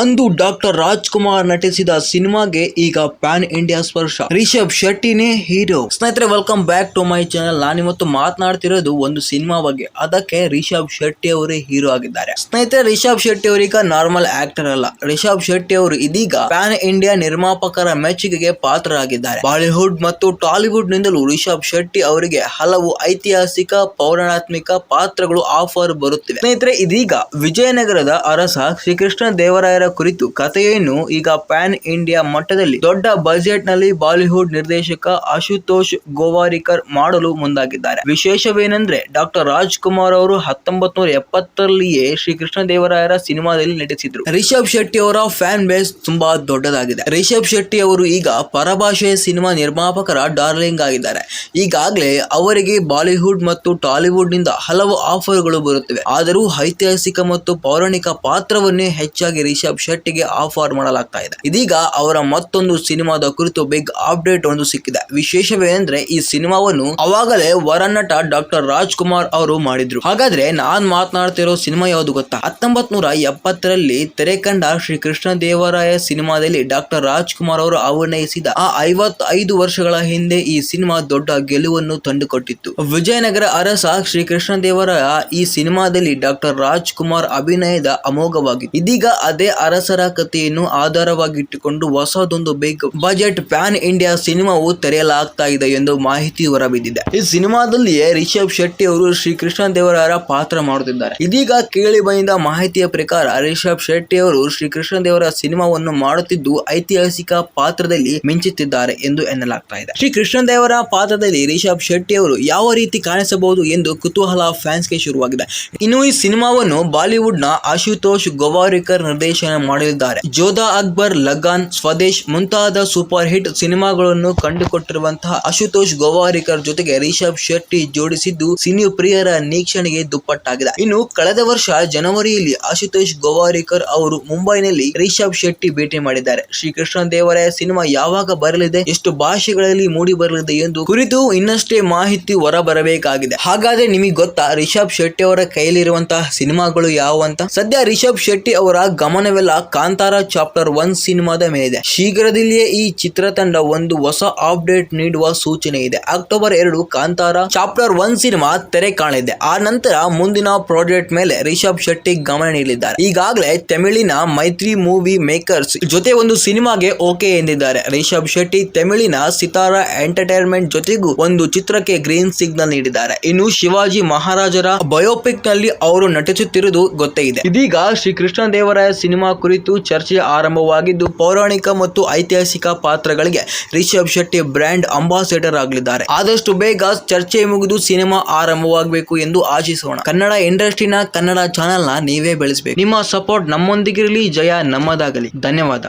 ಅಂದು ಡಾಕ್ಟರ್ ರಾಜ್ಕುಮಾರ್ ನಟಿಸಿದ ಸಿನಿಮಾಗೆ ಈಗ ಪ್ಯಾನ್ ಇಂಡಿಯಾ ಸ್ಪರ್ಶ. ರಿಷಬ್ ಶೆಟ್ಟಿನೇ ಹೀರೋ. ಸ್ನೇಹಿತರೆ welcome back to my channel ನಾನಿವತ್ತು ಮಾತನಾಡ್ತಿರೋದು ಒಂದು ಸಿನಿಮಾ ಬಗ್ಗೆ. ಅದಕ್ಕೆ ರಿಷಬ್ ಶೆಟ್ಟಿ ಅವರೇ ಹೀರೋ ಆಗಿದ್ದಾರೆ. ಸ್ನೇಹಿತರೆ, ರಿಷಬ್ ಶೆಟ್ಟಿ ಅವರೀಗ ನಾರ್ಮಲ್ ಆಕ್ಟರ್ ಅಲ್ಲ. ರಿಷಬ್ ಶೆಟ್ಟಿ ಅವರು ಇದೀಗ ಪ್ಯಾನ್ ಇಂಡಿಯಾ ನಿರ್ಮಾಪಕರ ಮೆಚ್ಚುಗೆಗೆ ಪಾತ್ರರಾಗಿದ್ದಾರೆ. ಬಾಲಿವುಡ್ ಮತ್ತು ಟಾಲಿವುಡ್ ನಿಂದಲೂ ರಿಷಬ್ ಶೆಟ್ಟಿ ಅವರಿಗೆ ಹಲವು ಐತಿಹಾಸಿಕ, ಪೌರಾಣಾತ್ಮಿಕ ಪಾತ್ರಗಳು ಆಫರ್ ಬರುತ್ತಿವೆ. ಸ್ನೇಹಿತರೆ, ಇದೀಗ ವಿಜಯನಗರದ ಅರಸ ಶ್ರೀಕೃಷ್ಣ ದೇವರಾಯರ ಕುರಿತು ಕಥೆಯನ್ನು ಈಗ ಪ್ಯಾನ್ ಇಂಡಿಯಾ ಮಟ್ಟದಲ್ಲಿ ದೊಡ್ಡ ಬಜೆಟ್ನಲ್ಲಿ ಬಾಲಿವುಡ್ ನಿರ್ದೇಶಕ ಆಶುತೋಷ್ ಗೋವಾರಿಕರ್ ಮಾಡಲು ಮುಂದಾಗಿದ್ದಾರೆ. ವಿಶೇಷವೇನೆಂದ್ರೆ ಡಾಕ್ಟರ್ ರಾಜ್ಕುಮಾರ್ ಅವರು ಹತ್ತೊಂಬತ್ ನೂರ ಎಪ್ಪತ್ತರಲ್ಲಿಯೇ ಶ್ರೀಕೃಷ್ಣ ದೇವರಾಯರ ಸಿನಿಮಾದಲ್ಲಿ ನಟಿಸಿದ್ರು. ರಿಷಬ್ ಶೆಟ್ಟಿ ಅವರ ಫ್ಯಾನ್ ಬೇಸ್ ತುಂಬಾ ದೊಡ್ಡದಾಗಿದೆ. ರಿಷಬ್ ಶೆಟ್ಟಿ ಅವರು ಈಗ ಪರಭಾಷೆಯ ಸಿನಿಮಾ ನಿರ್ಮಾಪಕರ ಡಾರ್ಲಿಂಗ್ ಆಗಿದ್ದಾರೆ. ಈಗಾಗಲೇ ಅವರಿಗೆ ಬಾಲಿವುಡ್ ಮತ್ತು ಟಾಲಿವುಡ್ನಿಂದ ಹಲವು ಆಫರ್ಗಳು ಬರುತ್ತಿವೆ. ಆದರೂ ಐತಿಹಾಸಿಕ ಮತ್ತು ಪೌರಾಣಿಕ ಪಾತ್ರವನ್ನೇ ಹೆಚ್ಚಾಗಿ ರಿಷಬ್ ಶೆಟ್ಟಿಗೆ ಆಫರ್ ಮಾಡಲಾಗ್ತಾ ಇದೆ. ಇದೀಗ ಅವರ ಮತ್ತೊಂದು ಸಿನಿಮಾದ ಕುರಿತು ಬಿಗ್ ಅಪ್ಡೇಟ್ ಒಂದು ಸಿಕ್ಕಿದೆ. ವಿಶೇಷವೇನೆಂದ್ರೆ ಈ ಸಿನಿಮಾವನ್ನು ಅವಾಗಲೇ ವರನಟ ಡಾಕ್ಟರ್ ರಾಜ್ಕುಮಾರ್ ಅವರು ಮಾಡಿದ್ರು. ಹಾಗಾದ್ರೆ ನಾನ್ ಮಾತನಾಡ್ತಿರೋ ಸಿನಿಮಾ ಯಾವುದು ಗೊತ್ತಾ? ಹತ್ತೊಂಬತ್ ನೂರ ಎಪ್ಪತ್ತರಲ್ಲಿ ತೆರೆ ಕಂಡ ಶ್ರೀ ಕೃಷ್ಣ ದೇವರಾಯ ಸಿನಿಮಾದಲ್ಲಿ ಡಾಕ್ಟರ್ ರಾಜ್ಕುಮಾರ್ ಅವರು ಅಭಿನಯಿಸಿದ ಆ ಐವತ್ತೈದು ವರ್ಷಗಳ ಹಿಂದೆ ಈ ಸಿನಿಮಾ ದೊಡ್ಡ ಗೆಲುವನ್ನು ತಂದುಕೊಟ್ಟಿತ್ತು. ವಿಜಯನಗರ ಅರಸ ಶ್ರೀ ಕೃಷ್ಣ ದೇವರಾಯ ಈ ಸಿನಿಮಾದಲ್ಲಿ ಡಾಕ್ಟರ್ ರಾಜ್ಕುಮಾರ್ ಅಭಿನಯದ ಅಮೋಘವಾಗಿತ್ತು. ಇದೀಗ ಅದೇ ಅರಸರ ಕಥೆಯನ್ನು ಆಧಾರವಾಗಿಟ್ಟುಕೊಂಡು ಹೊಸದೊಂದು ಬಿಗ್ ಬಜೆಟ್ ಪ್ಯಾನ್ ಇಂಡಿಯಾ ಸಿನಿಮಾವು ತೆರೆಯಲಾಗ್ತಾ ಇದೆ ಎಂದು ಮಾಹಿತಿ ಹೊರಬಿದ್ದಿದೆ. ಈ ಸಿನಿಮಾದಲ್ಲಿಯೇ ರಿಷಬ್ ಶೆಟ್ಟಿ ಅವರು ಶ್ರೀ ಕೃಷ್ಣ ದೇವರಾಯರ ಪಾತ್ರ ಮಾಡುತ್ತಿದ್ದಾರೆ. ಇದೀಗ ಕೇಳಿ ಬಂದ ಮಾಹಿತಿಯ ಪ್ರಕಾರ ರಿಷಬ್ ಶೆಟ್ಟಿ ಅವರು ಶ್ರೀ ಕೃಷ್ಣ ದೇವರ ಸಿನಿಮಾವನ್ನು ಮಾಡುತ್ತಿದ್ದು ಐತಿಹಾಸಿಕ ಪಾತ್ರದಲ್ಲಿ ಮಿಂಚುತ್ತಿದ್ದಾರೆ ಎಂದು ಎನ್ನಲಾಗ್ತಾ ಇದೆ. ಶ್ರೀ ಕೃಷ್ಣ ದೇವರ ಪಾತ್ರದಲ್ಲಿ ರಿಷಬ್ ಶೆಟ್ಟಿ ಅವರು ಯಾವ ರೀತಿ ಕಾಣಿಸಬಹುದು ಎಂದು ಕುತೂಹಲ ಫ್ಯಾನ್ಸ್ಗೆ ಶುರುವಾಗಿದೆ. ಇನ್ನು ಈ ಸಿನಿಮಾವನ್ನು ಬಾಲಿವುಡ್ನ ಆಶುತೋಷ್ ಗೋವಾರಿಕರ್ ನಿರ್ದೇಶನ ಮಾಡಲಿದ್ದಾರೆ ಜೋಧಾ ಅಕ್ಬರ್, ಲಗಾನ್, ಸ್ವದೇಶ್ ಮುಂತಾದ ಸೂಪರ್ ಹಿಟ್ ಸಿನಿಮಾಗಳನ್ನು ಕಂಡುಕೊಟ್ಟಿರುವಂತಹ ಅಶುತೋಷ್ ಗೋವಾರಿಕರ್ ಜೊತೆಗೆ ರಿಷಬ್ ಶೆಟ್ಟಿ ಜೋಡಿಸಿದ್ದು ಸಿನಿ ಪ್ರಿಯರ ನೀಕ್ಷಣೆಗೆ ದುಪ್ಪಟ್ಟಾಗಿದೆ. ಇನ್ನು ಕಳೆದ ವರ್ಷ ಜನವರಿಯಲ್ಲಿ ಅಶುತೋಷ್ ಗೋವಾರಿಕರ್ ಅವರು ಮುಂಬೈನಲ್ಲಿ ರಿಷಬ್ ಶೆಟ್ಟಿ ಭೇಟಿ ಮಾಡಿದ್ದಾರೆ. ಶ್ರೀಕೃಷ್ಣ ದೇವರಾಯ ಸಿನಿಮಾ ಯಾವಾಗ ಬರಲಿದೆ, ಎಷ್ಟು ಭಾಷೆಗಳಲ್ಲಿ ಮೂಡಿ ಬರಲಿದೆ ಎಂದು ಕುರಿತು ಇನ್ನಷ್ಟೇ ಮಾಹಿತಿ ಹೊರ ಬರಬೇಕಾಗಿದೆ ಹಾಗಾದ್ರೆ ನಿಮಗೆ ಗೊತ್ತಾ, ರಿಷಬ್ ಶೆಟ್ಟಿ ಅವರ ಕೈಯಲ್ಲಿರುವಂತಹ ಸಿನಿಮಾಗಳು ಯಾವ ಅಂತ ಸದ್ಯ ರಿಷಬ್ ಶೆಟ್ಟಿ ಅವರ ಗಮನವೆಲ್ಲ ಕಾಂತಾರ ಚಾಪ್ಟರ್ ಒನ್ ಸಿನಿಮಾದ ಮೇಲಿದೆ. ಶೀಘ್ರದಲ್ಲಿಯೇ ಈ ಚಿತ್ರತಂಡ ಒಂದು ಹೊಸ ಅಪ್ಡೇಟ್ ನೀಡುವ ಸೂಚನೆ ಇದೆ. ಅಕ್ಟೋಬರ್ ಎರಡು ಕಾಂತಾರ ಚಾಪ್ಟರ್ ಒನ್ ಸಿನಿಮಾ ತೆರೆ ಕಾಣಿದೆ ಆ ನಂತರ ಮುಂದಿನ ಪ್ರಾಜೆಕ್ಟ್ ಮೇಲೆ ರಿಷಬ್ ಶೆಟ್ಟಿ ಗಮನ ನೀಡಿದ್ದಾರೆ ಈಗಾಗಲೇ ತಮಿಳಿನ ಮೈತ್ರಿ ಮೂವಿ ಮೇಕರ್ಸ್ ಜೊತೆ ಒಂದು ಸಿನಿಮಾಗೆ ಓಕೆ ಎಂದಿದ್ದಾರೆ. ರಿಷಬ್ ಶೆಟ್ಟಿ ತಮಿಳಿನ ಸಿತಾರಾ ಎಂಟರ್ಟೈನ್ಮೆಂಟ್ ಜೊತೆಗೂ ಒಂದು ಚಿತ್ರಕ್ಕೆ ಗ್ರೀನ್ ಸಿಗ್ನಲ್ ನೀಡಿದ್ದಾರೆ. ಇನ್ನು ಶಿವಾಜಿ ಮಹಾರಾಜರ ಬಯೋಪಿಕ್ನಲ್ಲಿ ಅವರು ನಟಿಸುತ್ತಿರುವುದು ಗೊತ್ತೇ ಇದೆ. ಇದೀಗ ಶ್ರೀ ಕೃಷ್ಣ ದೇವರಾಯ ಸಿನಿಮಾ ಕುರಿತು ಚರ್ಚೆ ಆರಂಭವಾಗಿದ್ದು, ಪೌರಾಣಿಕ ಮತ್ತು ಐತಿಹಾಸಿಕ ಪಾತ್ರಗಳಿಗೆ ರಿಷಬ್ ಶೆಟ್ಟಿ ಬ್ರ್ಯಾಂಡ್ ಅಂಬಾಸಿಡರ್ ಆಗಲಿದ್ದಾರೆ. ಆದಷ್ಟು ಬೇಗ ಚರ್ಚೆ ಮುಗಿದು ಸಿನಿಮಾ ಆರಂಭವಾಗಬೇಕು ಎಂದು ಆಶಿಸೋಣ. ಕನ್ನಡ ಇಂಡಸ್ಟ್ರಿನ ಕನ್ನಡ ಚಾನೆಲ್ನ ನೀವೇ ಬೆಳೆಸಬೇಕು. ನಿಮ್ಮ ಸಪೋರ್ಟ್ ನಮ್ಮೊಂದಿಗಿರಲಿ. ಜಯ ನಮ್ಮದಾಗಲಿ. ಧನ್ಯವಾದ.